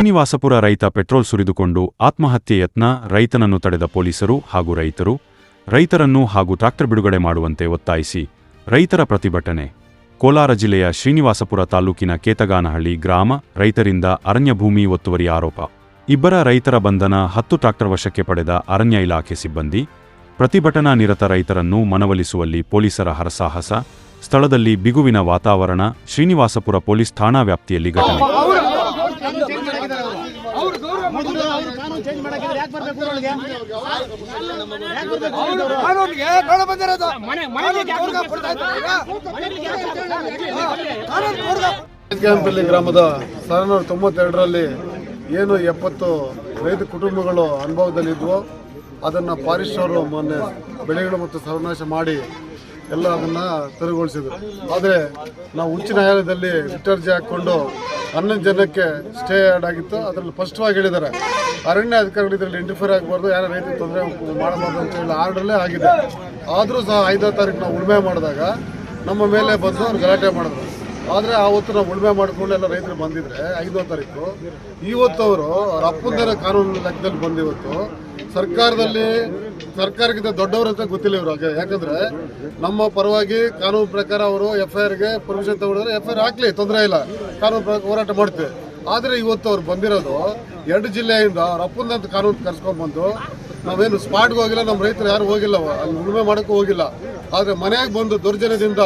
ಶ್ರೀನಿವಾಸಪುರ ರೈತ ಪೆಟ್ರೋಲ್ ಸುರಿದುಕೊಂಡು ಆತ್ಮಹತ್ಯೆ ಯತ್ನ ರೈತನನ್ನು ತಡೆದ ಪೊಲೀಸರು ಹಾಗೂ ರೈತರು, ರೈತರನ್ನು ಹಾಗೂ ಟ್ರಾಕ್ಟರ್ ಬಿಡುಗಡೆ ಮಾಡುವಂತೆ ಒತ್ತಾಯಿಸಿ ರೈತರ ಪ್ರತಿಭಟನೆ. ಕೋಲಾರ ಜಿಲ್ಲೆಯ ಶ್ರೀನಿವಾಸಪುರ ತಾಲೂಕಿನ ಕೇತಗಾನಹಳ್ಳಿ ಗ್ರಾಮ ರೈತರಿಂದ ಅರಣ್ಯ ಭೂಮಿ ಒತ್ತುವರಿ ಆರೋಪ. ಇಬ್ಬರ ರೈತರ ಬಂಧನ ಹತ್ತು ಟ್ರಾಕ್ಟರ್ ವಶಕ್ಕೆ ಪಡೆದ ಅರಣ್ಯ ಇಲಾಖೆ ಸಿಬ್ಬಂದಿ. ಪ್ರತಿಭಟನಾ ನಿರತ ರೈತರನ್ನು ಮನವೊಲಿಸುವಲ್ಲಿ ಪೊಲೀಸರ ಹರಸಾಹಸ. ಸ್ಥಳದಲ್ಲಿ ಬಿಗುವಿನ ವಾತಾವರಣ. ಶ್ರೀನಿವಾಸಪುರ ಪೊಲೀಸ್ ಠಾಣಾ ವ್ಯಾಪ್ತಿಯಲ್ಲಿ ಘಟನೆ. ಕಾನೂನು ಅವ್ರಿಗೆ? ಕ್ಯಾಂಪಲ್ಲಿ ಗ್ರಾಮದ ಸಾವಿರದ ತೊಂಬತ್ತೆರಡರಲ್ಲಿ ಏನು ಎಪ್ಪತ್ತು ರೈತ ಕುಟುಂಬಗಳು ಅನುಭವದಲ್ಲಿದ್ವು ಅದನ್ನು ಫಾರೆಸ್ಟ್ ಅವರು ಮೊನ್ನೆ ಬೆಳೆಗಳು ಮತ್ತು ಸರ್ವನಾಶ ಮಾಡಿ ಎಲ್ಲ ಅದನ್ನ ತೆರವುಗೊಳಿಸಿದ್ರು. ಆದರೆ ನಾವು ಉಚ್ಚ ನ್ಯಾಯಾಲಯದಲ್ಲಿ ರಿಟರ್ಜಿ ಹಾಕ್ಕೊಂಡು ಹನ್ನೊಂದು ಜನಕ್ಕೆ ಸ್ಟೇ ಆರ್ಡ್ ಆಗಿತ್ತು. ಅದರಲ್ಲಿ ಸ್ಪಷ್ಟವಾಗಿ ಹೇಳಿದ್ದಾರೆ, ಅರಣ್ಯ ಅಧಿಕಾರಿಗಳು ಇದರಲ್ಲಿ ಇಂಟರ್ಫೇರ್ ಆಗಬಾರ್ದು, ಯಾರು ರೈತರಿಗೆ ತೊಂದರೆ ಮಾಡಬಾರ್ದು ಅಂತ ಹೇಳಿ ಆರ್ಡರ್ಲೇ ಆಗಿದೆ. ಆದರೂ ಸಹ ಐದನೇ ತಾರೀಕು ನಾವು ಉಳುಮೆ ಮಾಡಿದಾಗ ನಮ್ಮ ಮೇಲೆ ಬಂದು ಅವ್ರು ಗಲಾಟೆ ಮಾಡಿದ್ರು. ಆದರೆ ಹೊತ್ತು ನಾವು ಉಳುಮೆ ಮಾಡಿಕೊಂಡು ಎಲ್ಲ ರೈತರು ಬಂದಿದ್ರೆ ಐದೋ ತಾರೀಕು ಇವತ್ತು ಅವರು ಅವ್ರ ಕಾನೂನು ಲೆಕ್ಕದಲ್ಲಿ ಬಂದಿವತ್ತು, ಸರ್ಕಾರದಲ್ಲಿ ಸರ್ಕಾರಕ್ಕಿಂತ ದೊಡ್ಡವರು ಅಂತ ಗೊತ್ತಿಲ್ಲ ಇವರು ಯಾಕಂದ್ರೆ ನಮ್ಮ ಪರವಾಗಿ ಕಾನೂನು ಪ್ರಕಾರ ಅವರು ಎಫ್ ಐ ಆರ್ಗೆ ಪರ್ಮಿಷನ್ ತಗೊಂಡ್ರೆ ಎಫ್ ಐ ಆರ್ ಹಾಕ್ಲಿ, ತೊಂದರೆ ಇಲ್ಲ. ಕಾನೂನು ಪ್ರಕಾರ ಹೋರಾಟ ಮಾಡ್ತೀವಿ. ಆದರೆ ಇವತ್ತು ಅವ್ರು ಬಂದಿರೋದು ಎರಡು ಜಿಲ್ಲೆಯಿಂದ ಅವ್ರ ಅಪ್ಪಂದಂತ ಕಾನೂನು ಕರ್ಸ್ಕೊಂಡ್ಬಂದು ನಾವೇನು ಸ್ಪಾಟ್ಗೆ ಹೋಗಿಲ್ಲ, ನಮ್ಮ ರೈತರು ಯಾರು ಹೋಗಿಲ್ಲ, ಅಲ್ಲಿ ಉಳುಮೆ ಮಾಡೋಕ್ಕೂ ಹೋಗಿಲ್ಲ. ಆದರೆ ಮನೆಯಾಗ ಬಂದು ದೌರ್ಜನ್ಯದಿಂದ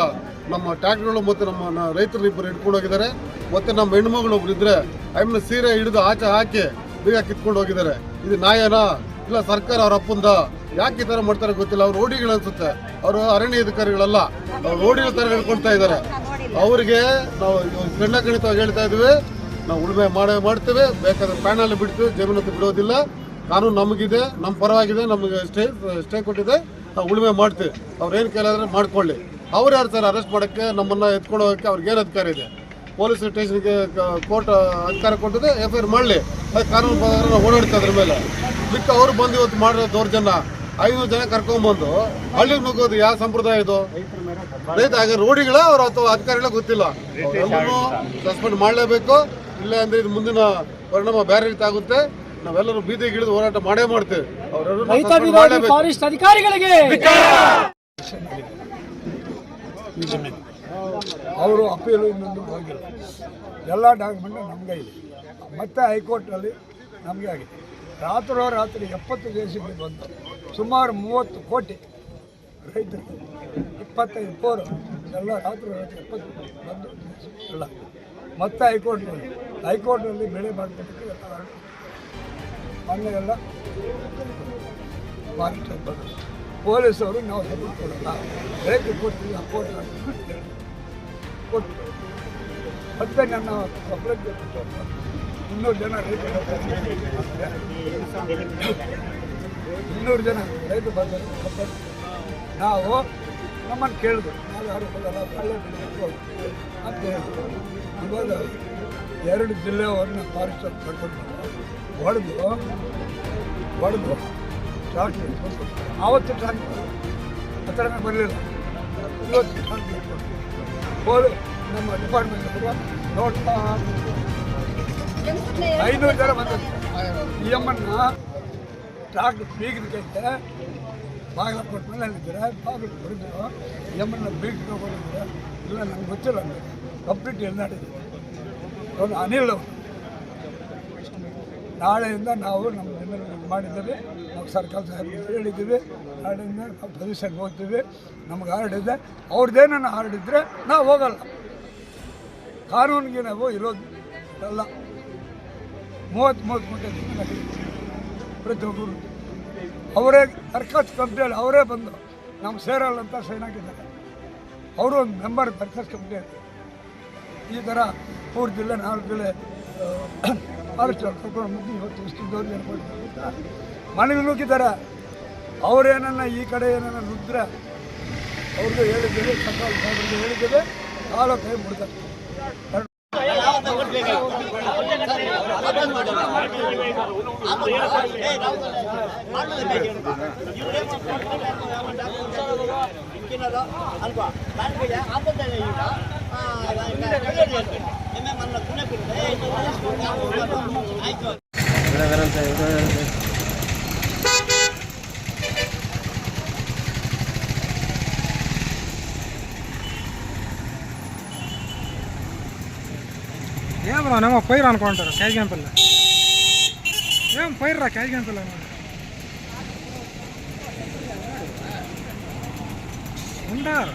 ನಮ್ಮ ಟ್ಯಾಕ್ಟ್ರುಗಳು ಮತ್ತು ನಮ್ಮ ರೈತರು ಇಬ್ಬರು ಹಿಡ್ಕೊಂಡು ಹೋಗಿದ್ದಾರೆ. ಮತ್ತು ನಮ್ಮ ಹೆಣ್ಮಗಳು ಒಬ್ರು ಇದ್ರೆ ಆಮೇಲೆ ಸೀರೆ ಹಿಡಿದು ಆಚೆ ಹಾಕಿ ಬೀಗ ಕಿತ್ಕೊಂಡು ಹೋಗಿದ್ದಾರೆ. ಇದು ನ್ಯಾಯನಾ? ಇಲ್ಲ, ಸರ್ಕಾರ ಅವ್ರ ಅಪ್ಪಂದ. ಯಾಕೆ ಈ ಥರ ಮಾಡ್ತಾರೆ ಗೊತ್ತಿಲ್ಲ. ಅವ್ರು ರೋಡಿಗಳು ಅನ್ಸುತ್ತೆ. ಅವರು ಅರಣ್ಯ ಅಧಿಕಾರಿಗಳಲ್ಲ. ಅವ್ರು ರೋಡಿಗಳ ಥರ ಹೇಳ್ಕೊಳ್ತಾ ಇದ್ದಾರೆ. ಅವರಿಗೆ ನಾವು ಕಣ್ಣ ಕಣಿತವಾಗಿ ಹೇಳ್ತಾ ಇದೀವಿ. ನಾವು ಉಳುಮೆ ಮಾಡೇ, ಮಾಡ್ತೇವೆ. ಬೇಕಾದ್ರೆ ಪ್ಯಾನಲ್ಲಿ ಬಿಡ್ತೀವಿ. ಜಮೀನು ಬಿಡೋದಿಲ್ಲ. ಕಾನೂನು ನಮಗಿದೆ. ನಮ್ಮ ಪರವಾಗಿದೆ. ನಮಗೆ ಸ್ಟೇ ಸ್ಟೇ ಕೊಟ್ಟಿದೆ. ನಾವು ಉಳುಮೆ ಮಾಡ್ತೇವೆ. ಅವ್ರು ಏನು ಕೇಳಿದ್ರೆ ಮಾಡ್ಕೊಳ್ಳಿ. ಅವ್ರು ಯಾರು ಸರ್ ಅರೆಸ್ಟ್ ಮಾಡೋಕ್ಕೆ ನಮ್ಮನ್ನು ಎತ್ಕೊಂಡು ಹೋಗೋಕ್ಕೆ ಅವ್ರಿಗೆ ಏನು ಅಧಿಕಾರ ಇದೆ? ಪೊಲೀಸ್ ಸ್ಟೇಷನ್ಗೆ ಕೋರ್ಟ್ ಅಧಿಕಾರ ಕೊಟ್ಟಿದೆ ಎಫ್ ಐ ಆರ್ ಮಾಡಲಿ. ಅದು ಕಾನೂನು ಪ್ರಕಾರ ಓಡಾಡ್ತಾ ಅದ್ರ ಮೇಲೆ. ಬಿಟ್ಟು ಅವ್ರು ಬಂದು ಇವತ್ತು ಮಾಡಿರೋ ದೌರ್ಜನ್ಯ ಐನೂರು ಜನ ಕರ್ಕೊಂಡ್ಬಂದು ಹಳ್ಳಿಗೆ ನುಗ್ಗೋದು ಯಾವ ಸಂಪ್ರದಾಯ ಇದು? ರೈತ ಹಾಗೆ ರೋಡಿಗಳ ಅವ್ರ ಅಥವಾ ಅಧಿಕಾರಿಗಳ ಗೊತ್ತಿಲ್ಲ. ಎಲ್ಲರೂ ಸಸ್ಪೆಂಡ್ ಮಾಡಲೇಬೇಕು. ಇಲ್ಲ ಅಂದ್ರೆ ಇದು ಮುಂದಿನ ಪರಿಣಾಮ ಬೇರೆ ರೀತಿ ಆಗುತ್ತೆ. ನಾವೆಲ್ಲರೂ ಬೀದಿಗೆ ಇಳಿದು ಹೋರಾಟ ಮಾಡೇ ಮಾಡ್ತೇವೆ. ಅವರೆಲ್ಲರೂ ಅಧಿಕಾರಿಗಳಿಗೆ! ಅವರು ಅಪೀಲು ಇನ್ನೊಂದು ಹೋಗಿಲ್ಲ ಎಲ್ಲ ಡಾಕ್ಯುಮೆಂಟ್ ನಮಗೆ ಇದೆ ಮತ್ತೆ ಹೈಕೋರ್ಟಲ್ಲಿ ನಮಗೆ ಆಗಿದೆ. ರಾತ್ರೋ ರಾತ್ರಿ ಎಪ್ಪತ್ತು ದೇಶಗಳು ಬಂದು ಸುಮಾರು ಮೂವತ್ತು ಕೋಟಿ ರೈತರು ಇಪ್ಪತ್ತೈದು ಕೋರು, ಎಲ್ಲ ರಾತ್ರಿ ರಾತ್ರಿ ಎಪ್ಪತ್ತು ಬಂದು ಎಲ್ಲ ಮತ್ತೆ ಹೈಕೋರ್ಟ್ನಲ್ಲಿ ಹೈಕೋರ್ಟ್ನಲ್ಲಿ ಬೆಳೆ ಮಾಡಿಕೊಟ್ಟಕ್ಕೆ ಎಲ್ಲ. ಮೊನ್ನೆ ಎಲ್ಲ ಮಾಡಿಸ್ತಾರೆ ಬಂದರು ಪೊಲೀಸವರು ನಾವು ಸಪೋರ್ಟ್ ರೈತರು ರೈತ ಕೊಡ್ತೀವಿ ಸಪೋರ್ಟ್ ಕೊಟ್ಟು, ಮತ್ತೆ ನನ್ನ ಸಪ್ಲೈಗೆ ಇನ್ನೂರು ಜನ ರೈತರು ಇನ್ನೂರು ಜನ ರೈತ ಬಂದರು. ನಾವು ನಮ್ಮನ್ನು ಕೇಳಿದ್ರು, ನಾವು ಯಾರು ಬೆಳೆಬೇಕು ಅಂತ ಹೇಳಿದ್ರು. ಇವಾಗ ಎರಡು ಜಿಲ್ಲೆಯವರನ್ನ ಫಾರೆಸ್ಟ್ ಕರ್ಕೊಂಡು ಹೊಡೆದು ಹೊಡೆದು ಟ್ರಾಕ್ಟರ್ ಆವತ್ತು ಟ್ರಾಕ್ಟರ್ ಹತ್ತಿರ ಬರಲಿಲ್ಲ. ಇವತ್ತು ಟ್ರಾಕ್ಟರ್ ಹೋದ ನಮ್ಮ ಡಿಪಾರ್ಟ್ಮೆಂಟ್ ಅವರು ನೋಡ್ತಾ ಐನೂರು ಜನ ಬಂದದ್ದು ಈ ಅಮ್ಮನ್ನ ಟ್ರಾಕ್ಟರ್ ಬೀಗಿನ ಕೈತೆ ಬಾಗಿಲ ಕೊಟ್ಟ ಮೇಲೆ ಅಲ್ಲಿದ್ದಾರೆ. ಬಾಗಿಲು ಹೊಡೆದ್ರು ಈ ಅಮ್ಮನ್ನ ಬೀಗ ಇಲ್ಲ ನನಗೆ ಗೊತ್ತಿಲ್ಲ ಕಂಪ್ಲೀಟ್ ಎಲ್ಲ ನಡೆದಿದೆ ಅನಿಲ್ ಅವ್ನು. ನಾಳೆಯಿಂದ ನಾವು ನಮ್ಮ ಇದು ಮಾಡಿದ್ದೀವಿ. ನಾವು ಸರ್ಕಾರ ಸಾಹೇಬರಿಗೆ ಹೇಳಿದ್ದೀವಿ. ನಾಳೆಯಿಂದ ನಾವು ಪೊಲೀಸರಿಗೆ ಹೋಗ್ತೀವಿ. ನಮ್ಗೆ ಹಾರ್ಡಿದೆ ಇದೆ. ಅವ್ರದ್ದೇನೋ ಹಾರ್ಡ್ ಇದ್ದರೆ ನಾವು ಹೋಗಲ್ಲ. ಕಾನೂನಿಗೆ ನಾವು ಇರೋದು ಅಲ್ಲ ಮೂವತ್ತು ಮೂವತ್ತು ಮೂಟೆ ಜಮೀನು ಪ್ರತಿಯೊಬ್ಬರು ಅವರೇ ದರ್ಖಾಸ್ತು ಕಂಪ್ನಿಯಲ್ಲಿ ಅವರೇ ಬಂದು ನಮ್ಮ ಸೇರಲ್ಲ ಅಂತ ಸೈನ್ ಹಾಕಿದ್ದಾರೆ. ಅವರು ಒಂದು ಮೆಂಬರ್ ಸರ್ಕಸ್ ಕಂಪ್ನಿ ಈ ಥರ ಮೂರು ಜಿಲ್ಲೆ, ನಾಲ್ಕು ಜಿಲ್ಲೆ ಫಾರೆಸ್ಟ್ ಕರ್ಕೊಂಡು ಮುಗಿ ಇವತ್ತು ಇಷ್ಟು ದೌರ್ಜನ್ಯ ಮಾಡ್ತಾರೆ ಮನೆಗೆ ನುಗ್ಗಿದ್ದಾರೆ. ಅವರೇನನ್ನ ಈ ಕಡೆ ಏನನ್ನ ನುಗ್ಗಿದ್ರೆ ಅವ್ರಿಗೆ ಹೇಳಿದ್ದೇವೆ ಸರ್ಕಾರ ಸಾಹೇಬ್ರಿಗೆ ಹೇಳಿದ್ದೇವೆ ತಾಲೂಕು ಕೈ இவ்வளோ வேணும் சார் இவ்வளோ வேணும் சார் ఏమన్నా నేమో పోయిరా అనుకుంటారు క్యాష్ క్యాంపల్లో ఏం పోయిర్రా క్యాష్ క్యాంపల్లో ఉంటారు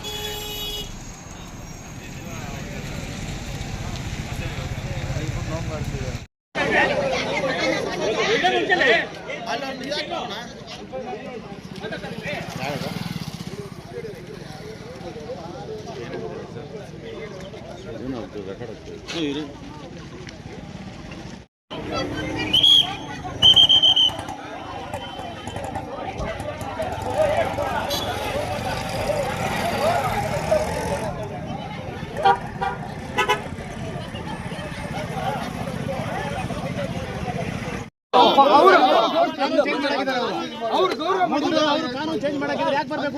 ಏನು ಆಗ್ತದೆ ಕಡೆ ಇರು ಅವರು ಕಾನೂನು ಚೇಂಜ್ ಮಾಡಕಿದ್ರೆ ಯಾಕೆ ಬರಬೇಕು